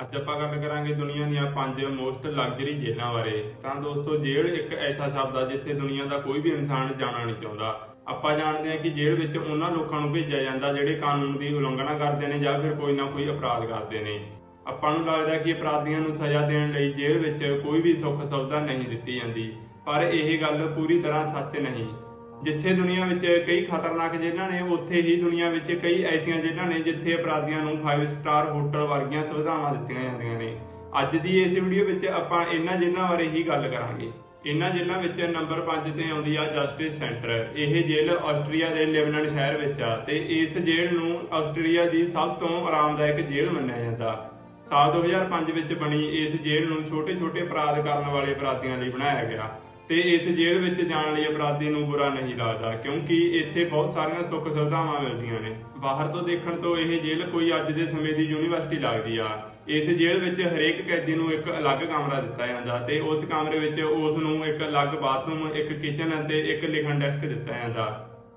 ਅੱਜ ਆਪਾਂ ਗੱਲ ਕਰਾਂਗੇ ਦੁਨੀਆ ਦੀਆਂ ਪੰਜ ਮੋਸਟ ਲਗਜ਼ਰੀ ਜੇਲ੍ਹਾਂ ਬਾਰੇ। ਤਾਂ ਦੋਸਤੋ, ਜੇਲ੍ਹ ਇੱਕ ਐਸਾ ਸ਼ਬਦ ਆ ਜਿੱਥੇ ਦੁਨੀਆ ਦਾ ਕੋਈ ਵੀ ਇਨਸਾਨ ਜਾਣਾ ਨਹੀਂ ਚਾਹੁੰਦਾ। ਆਪਾਂ ਜਾਣਦੇ ਹਾਂ ਕਿ ਜੇਲ੍ਹ ਵਿੱਚ ਉਹਨਾਂ ਲੋਕਾਂ ਨੂੰ ਭੇਜਿਆ ਜਾਂਦਾ ਜਿਹੜੇ ਕਾਨੂੰਨ ਦੀ ਉਲੰਘਣਾ ਕਰਦੇ ਨੇ ਜਾਂ ਫਿਰ ਕੋਈ ਨਾ ਕੋਈ ਅਪਰਾਧ ਕਰਦੇ ਨੇ। ਆਪਾਂ ਨੂੰ ਲੱਗਦਾ ਕਿ ਅਪਰਾਧੀਆਂ ਨੂੰ ਸਜ਼ਾ ਦੇਣ ਲਈ ਜੇਲ੍ਹ ਵਿੱਚ ਕੋਈ ਵੀ ਸੁੱਖ ਸੁਵਿਧਾ ਨਹੀਂ ਦਿੱਤੀ ਜਾਂਦੀ। ਪਰ ਇਹ ਗੱਲ ਪੂਰੀ ਤਰ੍ਹਾਂ ਸੱਚ ਨਹੀਂ। ਜਿੱਥੇ ਦੁਨੀਆ ਵਿੱਚ ਕਈ ਖਤਰਨਾਕ ਜੇਲ੍ਹਾਂ ਨੇ, ਉੱਥੇ ਹੀ ਦੁਨੀਆ ਵਿੱਚ ਕਈ ਐਸੀਆਂ ਜੇਲ੍ਹਾਂ ਨੇ ਜਿੱਥੇ ਅਪਰਾਧੀਆਂ ਨੂੰ 5 ਸਟਾਰ ਹੋਟਲ ਵਰਗੀਆਂ ਸੁਵਿਧਾਵਾਂ ਦਿੱਤੀਆਂ ਜਾਂਦੀਆਂ ਨੇ। ਅੱਜ ਦੀ ਇਸ ਵੀਡੀਓ ਵਿੱਚ ਆਪਾਂ ਇਹਨਾਂ ਜੇਲ੍ਹਾਂ ਬਾਰੇ ਹੀ ਗੱਲ ਕਰਾਂਗੇ। ਇਹਨਾਂ ਜੇਲ੍ਹਾਂ ਵਿੱਚ ਨੰਬਰ 5 ਤੇ ਆਉਂਦੀ ਆ ਜਸਟਿਸ ਸੈਂਟਰ ਇਹ ਜੇਲ੍ਹ ਆਸਟਰੀਆ ਦੇ ਲਿਵਨਨ ਸ਼ਹਿਰ ਵਿੱਚ ਆ ਤੇ ਇਸ ਜੇਲ੍ਹ ਨੂੰ ਆਸਟਰੀਆ ਦੀ ਸਭ ਤੋਂ ਆਰਾਮਦਾਇਕ ਜੇਲ੍ਹ ਮੰਨਿਆ ਜਾਂਦਾ। ਸਾਲ 2005 ਵਿੱਚ ਬਣੀ ਇਸ ਜੇਲ੍ਹ ਨੂੰ ਛੋਟੇ-ਛੋਟੇ ਅਪਰਾਧ ਕਰਨ ਵਾਲੇ ਅਪਰਾਧੀਆਂ ਲਈ ਬਣਾਇਆ ਗਿਆ। ਤੇ ਇਸ ਜੇਲ੍ਹ ਵਿੱਚ ਜਾਣ ਲਈ ਅਪਰਾਧੀ ਨੂੰ ਬੁਰਾ ਨਹੀਂ ਲੱਗਦਾ, ਕਿਉਂਕਿ ਇੱਥੇ ਬਹੁਤ ਸਾਰੀਆਂ ਸੁੱਖ ਸੁਵਿਧਾਵਾਂ ਮਿਲਦੀਆਂ ਨੇ। ਬਾਹਰ ਤੋਂ ਦੇਖਣ ਤੋਂ ਇਹ ਜੇਲ੍ਹ ਕੋਈ ਅੱਜ ਦੇ ਸਮੇਂ ਦੀ ਯੂਨੀਵਰਸਿਟੀ ਲੱਗਦੀ ਆ। ਇਸ ਜੇਲ੍ਹ ਵਿੱਚ ਹਰੇਕ ਕੈਦੀ ਨੂੰ ਇੱਕ ਅਲੱਗ ਕਮਰਾ ਦਿੱਤਾ ਜਾਂਦਾ ਤੇ ਉਸ ਕਮਰੇ ਵਿੱਚ ਉਸ ਨੂੰ ਇੱਕ ਅਲੱਗ ਬਾਥਰੂਮ, ਇੱਕ ਕਿਚਨ ਅਤੇ ਇੱਕ ਲਿਖਣ ਡੈਸਕ ਦਿੱਤਾ ਜਾਂਦਾ।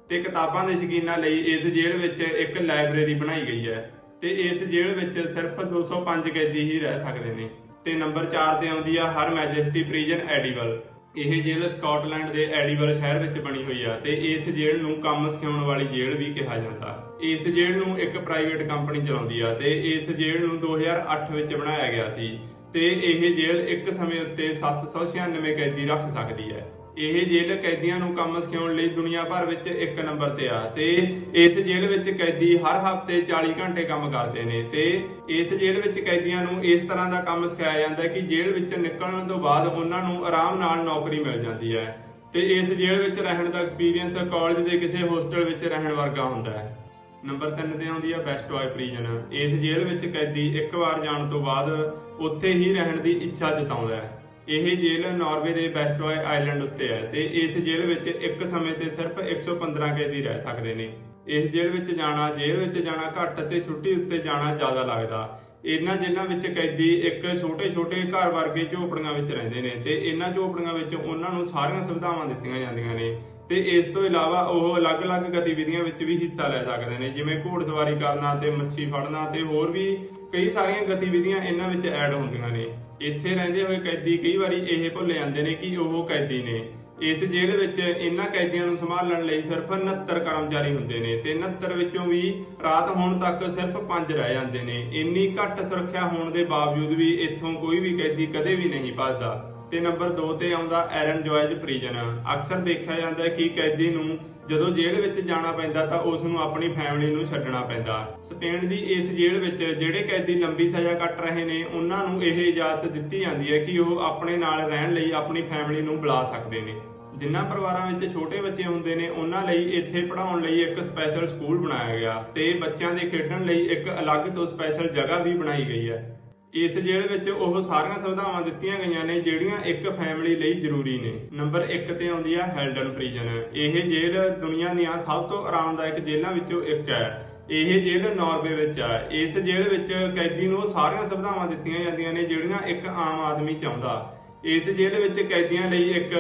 ਤੇ ਕਿਤਾਬਾਂ ਦੇ ਸ਼ਕੀਨਾਂ ਲਈ ਇਸ ਜੇਲ੍ਹ ਵਿੱਚ ਇੱਕ ਲਾਇਬ੍ਰੇਰੀ ਬਣਾਈ ਗਈ ਹੈ ਤੇ ਇਸ ਜੇਲ੍ਹ ਵਿੱਚ ਸਿਰਫ 205 ਕੈਦੀ ਹੀ ਰਹਿ ਸਕਦੇ ਨੇ। ਤੇ ਨੰਬਰ 4 ਤੇ ਆਉਂਦੀ ਆ, ਹਰ ਮੈਜੈਸਟੀ ਪ੍ਰੀਜਨ ਐਡੀਵਲ ਇਹ ਜੇਲ੍ਹ ਸਕਾਟਲੈਂਡ ਦੇ ਐਡੀਵਲ ਸ਼ਹਿਰ ਵਿੱਚ ਬਣੀ ਹੋਈ ਆ ਤੇ ਇਸ ਜੇਲ੍ਹ ਨੂੰ ਕੰਮ ਸਿਖਾਉਣ ਵਾਲੀ ਜੇਲ੍ਹ ਵੀ ਕਿਹਾ ਜਾਂਦਾ। ਇਸ ਜੇਲ੍ਹ ਨੂੰ ਇੱਕ ਪ੍ਰਾਈਵੇਟ ਕੰਪਨੀ ਚਲਾਉਂਦੀ ਆ ਤੇ ਇਸ ਜੇਲ੍ਹ ਨੂੰ 2008 ਵਿੱਚ ਬਣਾਇਆ ਗਿਆ ਸੀ ਤੇ ਇਹ ਜੇਲ੍ਹ ਇੱਕ ਸਮੇਂ ਉੱਤੇ 796 ਕੈਦੀ ਰੱਖ ਸਕਦੀ ਹੈ। ਇਹ ਜੇਲ੍ਹ ਕੈਦੀਆਂ ਨੂੰ ਕੰਮ ਸਿਖਾਉਣ ਲਈ ਦੁਨੀਆ ਭਰ ਵਿੱਚ ਇੱਕ ਨੰਬਰ ਤੇ ਆ ਤੇ ਇਸ ਜੇਲ੍ਹ ਵਿੱਚ ਕੈਦੀ ਹਰ ਹਫ਼ਤੇ 40 ਘੰਟੇ ਕੰਮ ਕਰਦੇ ਨੇ ਤੇ ਇਸ ਜੇਲ੍ਹ ਵਿੱਚ ਕੈਦੀਆਂ ਨੂੰ ਇਸ ਤਰ੍ਹਾਂ ਦਾ ਕੰਮ ਸਿਖਾਇਆ ਜਾਂਦਾ ਹੈ ਕਿ ਜੇਲ੍ਹ ਵਿੱਚ ਨਿਕਲਣ ਤੋਂ ਬਾਅਦ ਉਹਨਾਂ ਨੂੰ ਆਰਾਮ ਨਾਲ ਨੌਕਰੀ ਮਿਲ ਜਾਂਦੀ ਹੈ ਤੇ ਇਸ ਜੇਲ੍ਹ ਵਿੱਚ ਰਹਿਣ ਦਾ ਐਕਸਪੀਰੀਅੰਸ ਕਾਲਜ ਦੇ ਕਿਸੇ ਹੋਸਟਲ ਵਿੱਚ ਰਹਿਣ ਵਰਗਾ ਹੁੰਦਾ ਹੈ। ਨੰਬਰ 3 ਤੇ ਆਉਂਦੀ ਹੈ ਬੈਸਟ ਟੌਏ ਪ੍ਰਿਜ਼ਨ ਇਸ ਜੇਲ੍ਹ ਵਿੱਚ ਕੈਦੀ ਇੱਕ ਵਾਰ ਜਾਣ ਤੋਂ ਬਾਅਦ ਉੱਥੇ ਹੀ ਰਹਿਣ ਦੀ ਇੱਛਾ ਜਤਾਉਂਦਾ ਹੈ। ਇਹ ਜੇਲ੍ਹ ਨਾਰਵੇ ਦੇ ਬੈਸਟੋਏ ਆਈਲੈਂਡ ਉੱਤੇ ਹੈ ਤੇ ਇਸ ਜੇਲ੍ਹ ਵਿੱਚ ਇੱਕ ਸਮੇਂ ਤੇ ਸਿਰਫ 115 ਕੈਦੀ ਰਹਿ ਸਕਦੇ ਨੇ। ਇਸ ਜੇਲ੍ਹ ਵਿੱਚ ਜਾਣਾ, ਜੇਲ੍ਹ ਵਿੱਚ ਜਾਣਾ ਘੱਟ ਤੇ ਛੁੱਟੀ ਉੱਤੇ ਜਾਣਾ ਜ਼ਿਆਦਾ ਲੱਗਦਾ। ਇਹਨਾਂ ਜੇਲ੍ਹਾਂ ਵਿੱਚ ਕੈਦੀ ਇੱਕ ਛੋਟੇ-ਛੋਟੇ ਘਰ ਵਰਗੇ ਝੋਪੜੀਆਂ ਵਿੱਚ ਰਹਿੰਦੇ ਨੇ ਤੇ ਇਹਨਾਂ ਝੋਪੜੀਆਂ ਵਿੱਚ ਉਹਨਾਂ ਨੂੰ ਸਾਰੀਆਂ ਸੁਵਿਧਾਵਾਂ ਦਿੱਤੀਆਂ ਜਾਂਦੀਆਂ ਨੇ। ਤੇ ਇਸ ਤੋਂ ਇਲਾਵਾ ਉਹ ਅਲੱਗ-ਅਲੱਗ ਗਤੀਵਿਧੀਆਂ ਵਿੱਚ ਵੀ ਹਿੱਸਾ ਲੈ ਸਕਦੇ ਨੇ, ਜਿਵੇਂ ਘੋੜਸਵਾਰੀ ਕਰਨਾ ਤੇ ਮੱਛੀ ਫੜਨਾ ਤੇ ਹੋਰ ਵੀ ਕਈ ਸਾਰੀਆਂ ਗਤੀਵਿਧੀਆਂ ਇਹਨਾਂ ਵਿੱਚ ਐਡ ਹੁੰਦੀਆਂ ਨੇ। ਇੱਥੇ ਰਹਿੰਦੇ ਹੋਏ ਕੈਦੀ ਕਈ ਵਾਰੀ ਇਹ ਭੁੱਲ ਜਾਂਦੇ ਨੇ ਕਿ ਉਹ ਕੈਦੀ ਨੇ। ਇਸ ਜੇਲ੍ਹ ਵਿੱਚ ਇਹਨਾਂ ਕੈਦੀਆਂ ਨੂੰ ਸੰਭਾਲਣ ਲਈ ਸਿਰਫ 69 ਕਰਮਚਾਰੀ ਹੁੰਦੇ ਨੇ ਤੇ 69 ਵਿੱਚੋਂ ਵੀ ਰਾਤ ਹੋਣ ਤੱਕ ਸਿਰਫ 5 ਰਹਿ ਜਾਂਦੇ ਨੇ। ਇੰਨੀ ਘੱਟ ਸੁਰੱਖਿਆ ਹੋਣ ਦੇ ਬਾਵਜੂਦ ਵੀ ਇੱਥੋਂ ਕੋਈ ਵੀ ਕੈਦੀ ਕਦੇ ਵੀ ਨਹੀਂ ਭੱਜਦਾ। ਤੇ ਨੰਬਰ 2 ਤੇ ਆਉਂਦਾ ਐਰਨ ਜੋਇਜ ਪ੍ਰਿਜ਼ਨ। ਅਕਸਰ ਦੇਖਿਆ ਜਾਂਦਾ ਹੈ ਕਿ ਕੈਦੀ ਨੂੰ ਜਦੋਂ ਜੇਲ੍ਹ ਵਿੱਚ ਜਾਣਾ ਪੈਂਦਾ ਤਾਂ ਉਸ ਨੂੰ ਆਪਣੀ ਫੈਮਿਲੀ ਨੂੰ ਛੱਡਣਾ ਪੈਂਦਾ। ਸਪੇਨ ਦੀ ਇਸ ਜੇਲ੍ਹ ਵਿੱਚ ਜਿਹੜੇ ਕੈਦੀ ਲੰਬੀ ਸਜ਼ਾ ਕੱਟ ਰਹੇ ਨੇ, ਉਹਨਾਂ ਨੂੰ ਇਹ ਇਜਾਜ਼ਤ ਦਿੱਤੀ ਜਾਂਦੀ ਹੈ ਕਿ ਉਹ ਆਪਣੇ ਨਾਲ ਰਹਿਣ ਲਈ ਆਪਣੀ ਫੈਮਿਲੀ ਨੂੰ ਬੁਲਾ ਸਕਦੇ ਨੇ। ਜਿਨ੍ਹਾਂ ਪਰਿਵਾਰਾਂ ਵਿੱਚ ਛੋਟੇ ਬੱਚੇ ਹੁੰਦੇ ਨੇ, ਉਹਨਾਂ ਲਈ ਇੱਥੇ ਪੜ੍ਹਾਉਣ ਲਈ ਇੱਕ ਸਪੈਸ਼ਲ ਸਕੂਲ ਬਣਾਇਆ ਗਿਆ ਤੇ ਬੱਚਿਆਂ ਦੇ ਖੇਡਣ ਲਈ ਇੱਕ ਅਲੱਗ ਤੋਂ ਸਪੈਸ਼ਲ ਜਗ੍ਹਾ ਵੀ ਬਣਾਈ ਗਈ ਹੈ। ਇਸ ਜੇਲ੍ਹ ਵਿੱਚ ਉਹ ਸਾਰੀਆਂ ਸੁਵਿਧਾਵਾਂ ਦਿੱਤੀਆਂ ਗਈਆਂ ਨੇ, ਜਿਹੜੀਆਂ ਇੱਕ ਫੈਮਿਲੀ ਲਈ ਜ਼ਰੂਰੀ ਨੇ। ਨੰਬਰ 1 ਤੇ ਆਉਂਦੀ ਆ ਹੈਲਡਨ ਪ੍ਰਿਜ਼ਨ ਇਹ ਜੇਲ੍ਹ ਦੁਨੀਆ ਦੀਆਂ ਸਭ ਤੋਂ ਆਰਾਮਦਾਇਕ ਜੇਲ੍ਹਾਂ ਵਿੱਚੋਂ ਇੱਕ ਹੈ। ਇਹ ਜੇਲ੍ਹ ਨਾਰਵੇ ਵਿੱਚ ਹੈ ਇਸ ਜੇਲ੍ਹ ਵਿੱਚ ਕੈਦੀ ਨੂੰ ਸਾਰੀਆਂ ਸੁਵਿਧਾਵਾਂ ਦਿੱਤੀਆਂ ਜਾਂਦੀਆਂ ਨੇ, ਜਿਹੜੀਆਂ ਇੱਕ ਆਮ ਆਦਮੀ ਚਾਹੁੰਦਾ। ਇਸ ਜੇਲ੍ਹ ਵਿੱਚ ਕੈਦੀਆਂ ਲਈ ਇੱਕ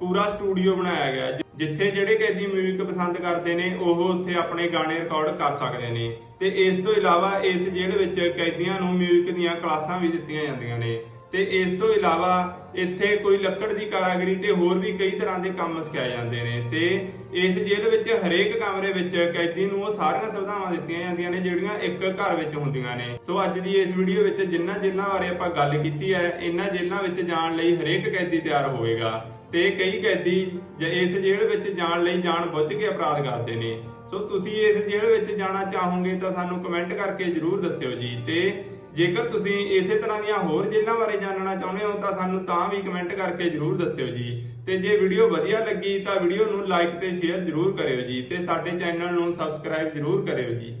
ਪੂਰਾ ਸਟੂਡੀਓ ਬਣਾਇਆ ਗਿਆ ਜਿ- ਜਿੱਥੇ ਜਿਹੜੇ ਕੈਦੀ ਮਿਊਜ਼ਿਕ ਪਸੰਦ ਕਰਦੇ ਨੇ, ਉਹ ਉੱਥੇ ਆਪਣੇ ਗਾਣੇ ਰਿਕਾਰਡ ਕਰ ਸਕਦੇ ਨੇ। ਤੇ ਇਸ ਤੋਂ ਇਲਾਵਾ ਇਸ ਜੇਲ੍ਹ ਵਿੱਚ ਕੈਦੀਆਂ ਨੂੰ ਮਿਊਜ਼ਿਕ ਦੀਆਂ ਕਲਾਸਾਂ ਵੀ ਦਿੱਤੀਆਂ ਜਾਂਦੀਆਂ ਨੇ। ਤੇ ਇਸ ਤੋਂ ਇਲਾਵਾ ਇੱਥੇ ਕੋਈ ਲੱਕੜ ਦੀ ਕਾਰਾਗਰੀ ਤੇ ਹੋਰ ਵੀ ਕਈ ਤਰ੍ਹਾਂ ਦੇ ਕੰਮ ਸਿਖਾਏ ਜਾਂਦੇ ਨੇ। ਤੇ ਇਸ ਜੇਲ੍ਹ ਵਿੱਚ ਹਰੇਕ ਕਮਰੇ ਵਿੱਚ ਕੈਦੀ ਨੂੰ ਉਹ ਸਾਰੀਆਂ ਸੁਵਿਧਾਵਾਂ ਦਿੱਤੀਆਂ ਜਾਂਦੀਆਂ ਨੇ, ਜਿਹੜੀਆਂ ਇੱਕ ਘਰ ਵਿੱਚ ਹੁੰਦੀਆਂ ਨੇ। ਸੋ ਅੱਜ ਦੀ ਇਸ ਵੀਡੀਓ ਵਿੱਚ ਜਿੰਨਾ ਜੇਲ੍ਹਾਂ ਬਾਰੇ ਆਪਾਂ ਗੱਲ ਕੀਤੀ ਹੈ, ਇਹਨਾਂ ਜੇਲ੍ਹਾਂ ਵਿੱਚ ਜਾਣ ਲਈ ਹਰੇਕ ਕੈਦੀ ਤਿਆਰ ਹੋਵੇਗਾ। ਤੇ ਕਈ ਕੈਦੀ ਇਸ ਜੇਲ੍ਹ ਵਿੱਚ ਜਾਣ ਲਈ ਜਾਣ ਬੁੱਝ ਕੇ ਅਪਰਾਧ ਕਰਦੇ ਨੇ। ਸੋ ਤੁਸੀਂ ਇਸ ਜੇਲ੍ਹ ਵਿੱਚ ਜਾਣਾ ਚਾਹੋਗੇ ਤਾਂ ਸਾਨੂੰ ਕਮੈਂਟ ਕਰਕੇ ਜਰੂਰ ਦੱਸਿਓ ਜੀ। ਤੇ ਜੇਕਰ ਤੁਸੀਂ ਇਸੇ ਤਰ੍ਹਾਂ ਦੀਆਂ ਹੋਰ ਜੇਲ੍ਹਾਂ ਬਾਰੇ ਜਾਣਨਾ ਚਾਹੁੰਦੇ ਹੋ ਤਾਂ ਸਾਨੂੰ ਤਾਂ ਵੀ ਕਮੈਂਟ ਕਰਕੇ ਜਰੂਰ ਦੱਸਿਓ ਜੀ। ਤੇ ਜੇ ਵੀਡੀਓ ਵਧੀਆ ਲੱਗੀ ਤਾਂ ਵੀਡੀਓ ਨੂੰ ਲਾਈਕ ਤੇ ਸ਼ੇਅਰ ਜਰੂਰ ਕਰਿਓ ਜੀ। ਤੇ ਸਾਡੇ ਚੈਨਲ ਨੂੰ ਸਬਸਕ੍ਰਾਈਬ ਜਰੂਰ ਕਰਿਓ ਜੀ।